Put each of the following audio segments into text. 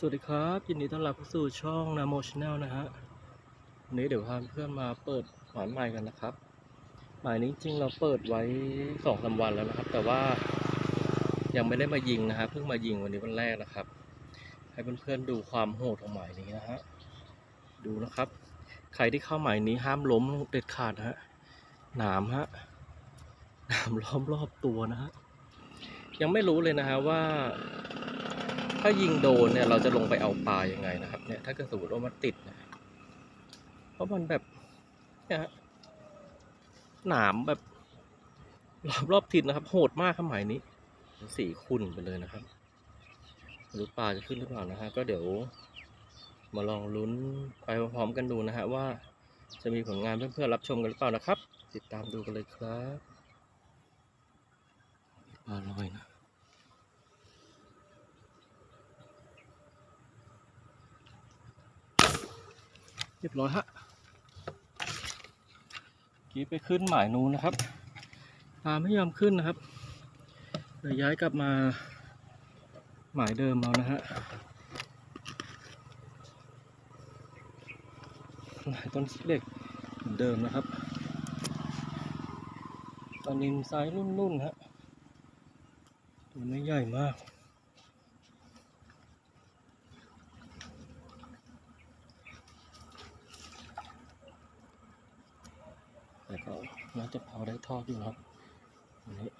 สวัสดีครับ ยินดีต้อนรับเข้าสู่ช่องนาโมชแนลนะฮะวันนี้เดี๋ยวพาเพื่อนมาเปิดหมายใหม่กันนะครับ หมายนี้จริงเราเปิดไว้สองสาวันแล้วนะครับ แต่ว่ายังไม่ได้มายิงนะฮะเพิ่งมายิงวันนี้วันแรกนะครับ ให้เพื่อนๆดูความโหดของหมายนี้นะฮะดูนะครับ ใครที่เข้าหมายนี้ห้ามล้มเด็ดขาดนะฮะหนามฮะหนามล้อมรอบตัวนะฮะยังไม่รู้เลยนะฮะว่า ถ้ายิงโดนเนี่ยเราจะลงไปเอาปลายังไงนะครับ เนี่ยถ้าเกิดสมมติว่ามันติดนะเพราะมันแบบเนี่ยฮะหนามแบบรอบรอบทิศนะครับ โหดมากข้ามหมายนี้สีขุ่นไปเลยนะครับไม่รู้ปลาจะขึ้นหรือเปล่านะฮะก็เดี๋ยว มาลองลุ้นไปพร้อมๆกันดูนะฮะว่า จะมีผลงานเพื่อนๆรับชมกันหรือเปล่านะครับ ติดตามดูกันเลยครับปลาลอยนะ เรียบร้อยฮะกี้ไปขึ้นหมายนู้นนะครับปลาไม่ยอมขึ้นนะครับเลยย้ายกลับมาหมายเดิมเอานะฮะหมายต้นเหล็กเหมือนเดิมนะครับปลานินไซส์รุ่นๆฮะตัวไม่ใหญ่มาก แต่ก็น่า จะพอได้ทอดอยู่ครับอันนี้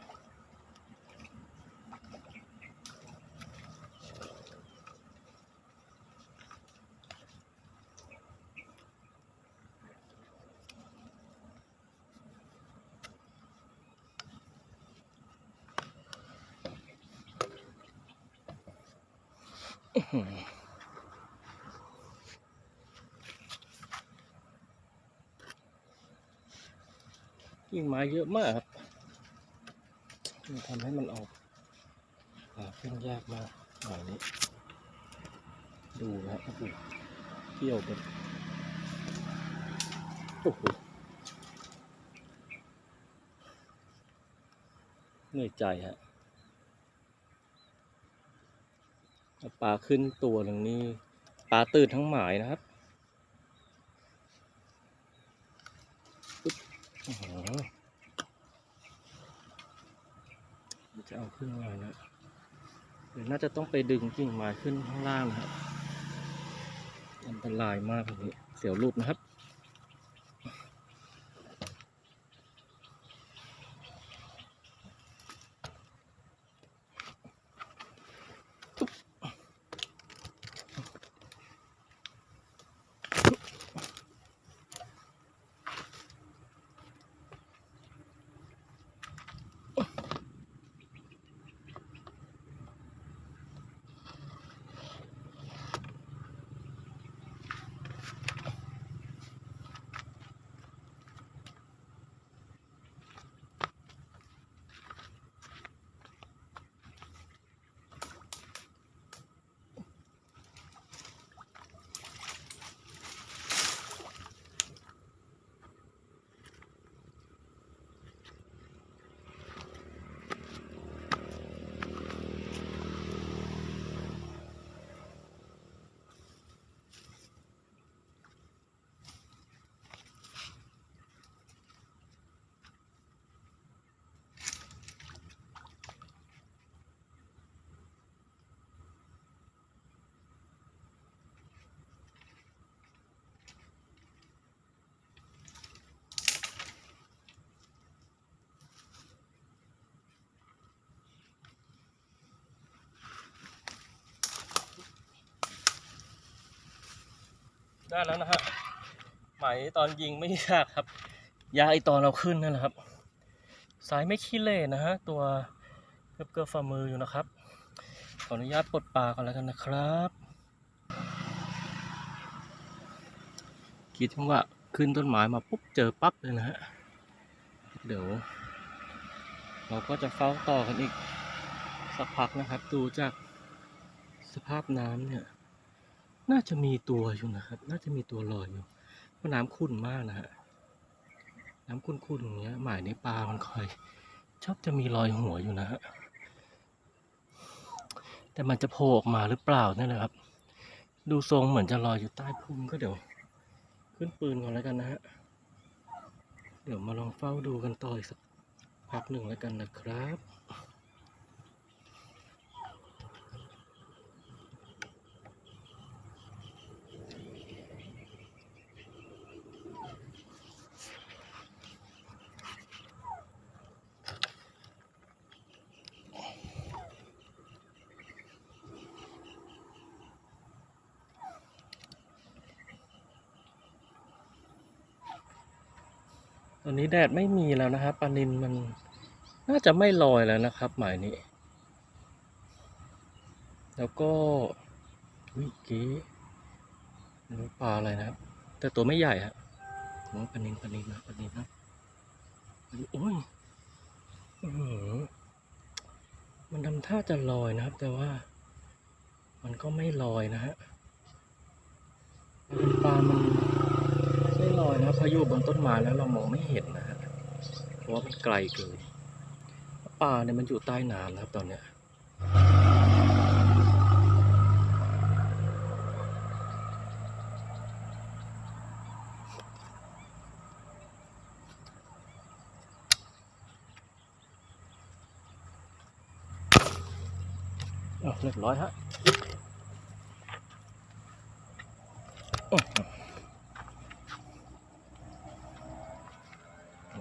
อื้อหือ กิ่งไม้เยอะมากครับทำให้มันออกหาขึ้นยากมากหน่อยนี้ ดูนะโอ้โหเที่ยวเป็นโอ้โหเหนื่อยใจฮะปลาขึ้นตัวหนึ่งนี่ปลาตื่นทั้งหมายนะครับอื้อหือ จะเอาขึ้นมานะเดี๋ยวน่าจะต้องไปดึงกิ่งไม้ขึ้นข้างล่างนะครับ อันตรายมากแบบนี้เสียวลุดนะครับ ได้แล้วนะฮะหมตอนยิงไม่ยากครับ ยากไอตอนเราขึ้นนั่นแหละครับ สายไม่ขี้เล่นะฮะ ตัวเกือบเกือบฝ่ามืออยู่นะครับ ขออนุญาตปลดปลาก่อนแล้วกันนะครับคิดว่าขึ้นต้นไม้มาปุ๊บเจอปั๊บเลยนะฮะ เดี๋ยว เราก็จะเฝ้าต่อกันอีกสักพักนะครับ ดูจากสภาพน้ำเนี่ย น่าจะมีตัวอยู่นะครับ น่าจะมีตัวลอยอยู่ เพราะน้ำขุ่นมากนะฮะ น้ำขุ่นๆอย่างเงี้ย หมายในปลา มันคอย ชอบจะมีรอยหัวอยู่นะฮะ แต่มันจะโผล่ออกมาหรือเปล่านั่นแหละครับ ดูทรงเหมือนจะลอยอยู่ใต้พุ่มก็เดี๋ยว ขึ้นปืนก่อนแล้วกันนะฮะ เดี๋ยวมาลองเฝ้าดูกันต่ออีกสักพักหนึ่งแล้วกันนะครับ อนนี้แดดไม่มีแล้วนะครับปลานินมันน่าจะไม่ลอยแล้วนะครับ หมายนี้ แล้วก็วิเก๋ไม่งปลาอะไรนะครับ แต่ตัวไม่ใหญ่ฮะผมว่าปลานินปลานินนะปลานินนะโอ้ยอือมันทำท่าจะลอยนะครับ แต่ว่า มันก็ไม่ลอยนะฮะปลามัน ลอยนะพายุบนต้นไม้แล้วเรามองไม่เห็นนะฮะเพราะว่ามันไกลเกินปลาเนี่ยมันอยู่ใต้น้ำนะครับตอนเนี้ยเรียบร้อยฮะอื้อหือ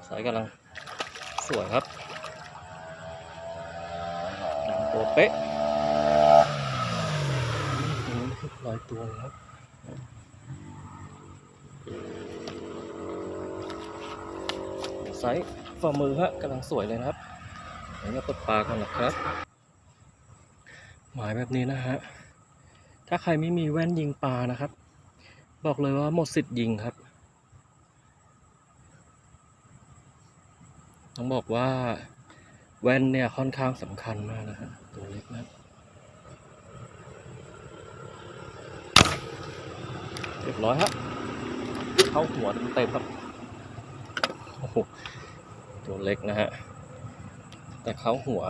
สาย กำลังสวยครับดำตัวเป๊ะลอยตัวครับไซส์ฝ่ามือฮะกำลังสวยเลยนะครับเดี๋ยวเราเปิดปลากันนะครับ หมายแบบนี้นะฮะ ถ้าใครไม่มีแว่นยิงปลานะครับ บอกเลยว่าหมดสิทธิ์ยิงครับ ต้องบอกว่าแว่นเนี่ยค่อนข้างสำคัญมากนะฮะตัวเล็กนะเรียบร้อยฮะเข้าหัวเต็มครับโอ้โหตัวเล็กนะฮะ แต่เข้าหัว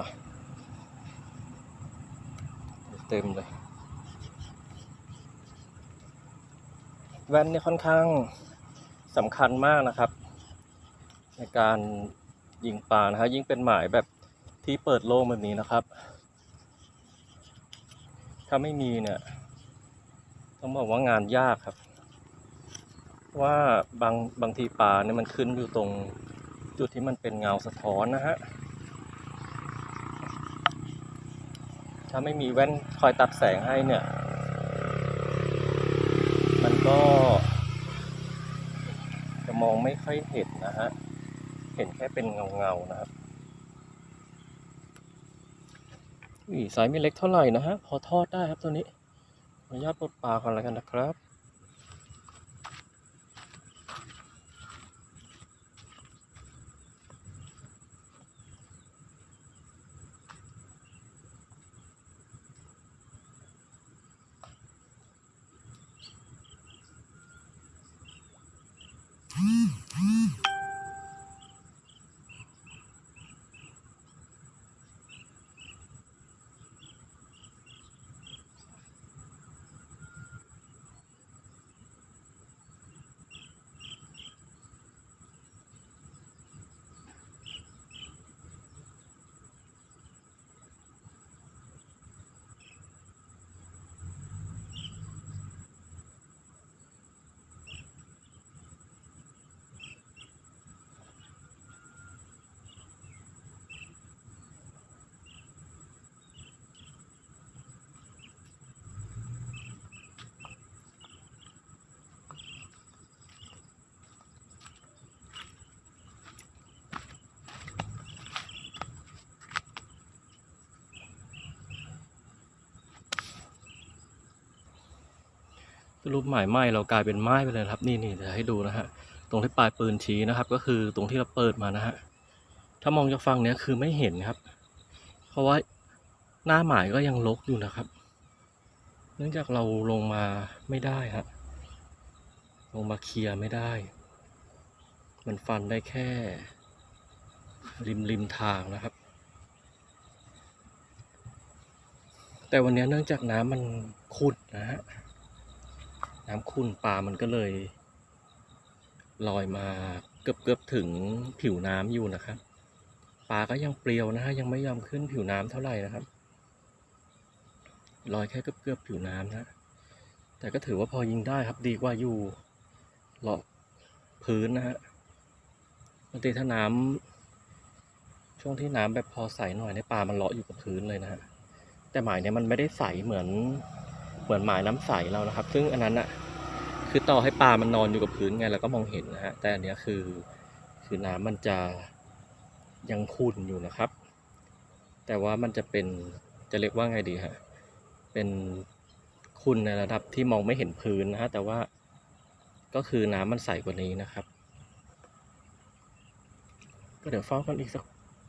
เต็มเลย แว่นเนี่ยค่อนข้างสำคัญมากนะครับ ในการ ยิงปลานะฮะยิ่งเป็นหมายแบบที่เปิดโล่งแบบนี้นะครับ ถ้าไม่มีเนี่ยต้องบอกว่างานยากครับ ว่าบางบางทีปลาเนี่ยมันขึ้นอยู่ตรงจุดที่มันเป็นเงาสะท้อนนะฮะถ้าไม่มีแว่นคอยตัดแสงให้เนี่ย มันก็จะมองไม่ค่อยเห็นนะฮะ เห็นแค่เป็นเงาเงาๆนะครับอุ้ยสายไม่เล็กเท่าไหร่นะฮะ พอทอดได้ครับตัวนี้ขออนุญาตปลดปลาก่อนแล้วกันนะครับ รูปหมายไหม้เรากลายเป็นไม้ไปเลยครับ นี่นี่จะให้ดูนะฮะตรงที่ปลายปืนชี้นะครับ ก็คือตรงที่เราเปิดมานะฮะถ้ามองจากฝั่งเนี้ยคือไม่เห็นครับ เพราะว่าหน้าหมายก็ยังลกอยู่นะครับ เนื่องจากเราลงมาไม่ได้ฮะลงมาเคลียร์ไม่ได้ มันฟันได้แค่ ริมริมทางนะครับ แต่วันนี้เนื่องจากน้ำมันขุ่นนะฮะ น้ำขุ่นปลามันก็เลยลอยมาเกือบเกือบๆถึงผิวน้ำอยู่นะครับปลาก็ยังเปรียวนะฮะยังไม่ยอมขึ้นผิวน้ำเท่าไหร่นะครับลอยแค่เกือบเกือบๆผิวน้ำนะ แต่ก็ถือว่าพอยิงได้ครับดีกว่าอยู่เลาะพื้นนะฮะปกติถ้าน้ำช่วงที่น้ำแบบพอใสหน่อยในปลามันเลาะอยู่กับพื้นเลยนะฮะแต่หมายเนี่ยมันไม่ได้ใสเหมือน เหมือนหมายน้ำใสเรานะครับ ซึ่งอันนั้นอะคือต่อให้ปลามันนอนอยู่กับพื้นไงเราก็มองเห็นนะฮะแต่อันเนี้ยคือคือน้ำมันจะยังขุ่นอยู่นะครับ แต่ว่ามันจะเป็นจะเรียกว่าไงดีฮะเป็นขุ่นในระดับที่มองไม่เห็นพื้นนะฮะแต่ว่าก็คือน้ำมันใสกว่านี้นะครับ ก็เดี๋ยวเฝ้ากันอีกสัก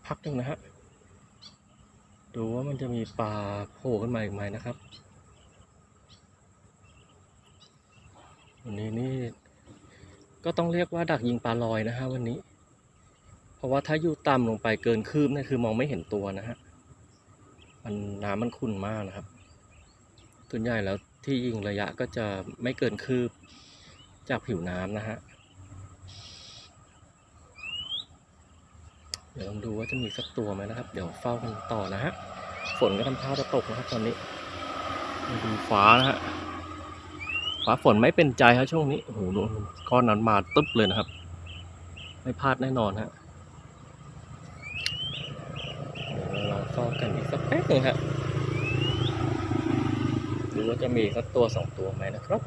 พักหนึ่งนะฮะดูว่ามันจะมีปลาโผล่ขึ้นมาอีกไหมนะครับ วันนี้นี่ก็ต้องเรียกว่าดักยิงปลาลอยนะฮะวันนี้ เพราะว่าถ้าอยู่ต่ำลงไปเกินคืบนี่คือมองไม่เห็นตัวนะฮะมันน้ำมันขุ่นมากนะครับส่วนใหญ่แล้วที่ยิงระยะก็จะไม่เกินคืบจากผิวน้ำนะฮะเดี๋ยวลองดูว่าจะมีสักตัวไหมนะครับ เดี๋ยวเฝ้ากันต่อนะฮะฝนก็ทำท่าจะตกนะครับตอนนี้มาดูฟ้านะฮะ ฟ้าฝนไม่เป็นใจครับช่วงนี้โอ้โหดูก้อนนั้นมาตึ๊บเลยนะครับ ไม่พลาดแน่นอนฮะราลองเฝ้ากันอีกสักแป๊บหนึงฮะดูว่าจะมีสักตัวสองตัวไหมนะครับ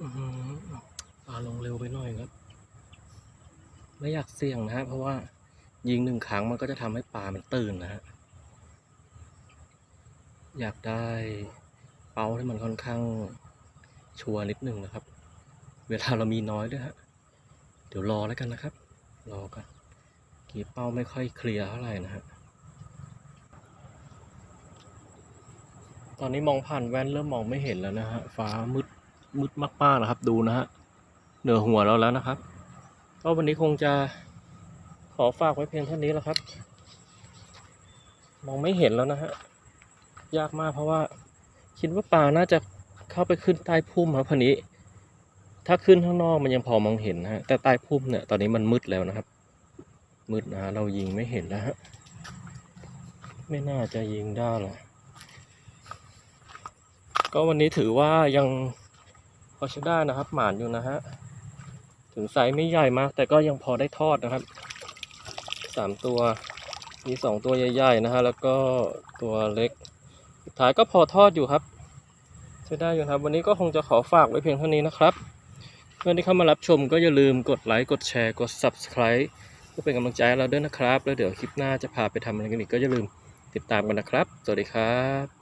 อือหือปลาลงเร็วไปหน่อยครับ ไม่อยากเสี่ยงนะฮะเพราะว่ายิงหนึ่งครั้งมันก็จะทำให้ปลามันตื่นนะฮะ อยากได้เป้าที่มันค่อนข้างชัวร์นิดนึงนะครับ เวลาเรามีน้อยด้วยฮะเดี๋ยวรอแล้วกันนะครับ รอกันกีเป้าไม่ค่อยเคลียร์เท่าไหร่นะฮะตอนนี้มองผ่านแว่นเริ่มมองไม่เห็นแล้วนะฮะฟ้ามืดมืดมากๆนะครับ ดูนะฮะเหนือหัวเราแล้วนะครับก็วันนี้คงจะขอฝากไว้เพียงเท่านี้แล้วครับ มองไม่เห็นแล้วนะฮะ ยากมากเพราะว่า คิดว่าปลาน่าจะเข้าไปขึ้นใต้พุ่มครับพันนี้ ถ้าขึ้นข้างนอกมันยังพอมองเห็นนะฮะแต่ใต้พุ่มเนี่ยตอนนี้มันมืดแล้วนะครับ มืดนะเรายิงไม่เห็นแล้วฮะไม่น่าจะยิงได้หรอกก็วันนี้ถือว่ายังพอใช้ได้นะครับ หมานอยู่นะฮะถึงไซส์ไม่ใหญ่มาก แต่ก็ยังพอได้ทอดนะครับสามตัวมีสองตัวใหญ่ๆนะฮะแล้วก็ตัวเล็ก ท้ายก็พอทอดอยู่ครับใช้ได้อยู่ครับ วันนี้ก็คงจะขอฝากไว้เพียงเท่านี้นะครับ เพื่อนที่เข้ามารับชมก็อย่าลืมกดไลค์กดแชร์กด subscribe เพื่อเป็นกำลังใจเราด้วยนะครับ แล้วเดี๋ยวคลิปหน้าจะพาไปทำอะไรกันอีกก็อย่าลืมติดตามกันนะครับ สวัสดีครับ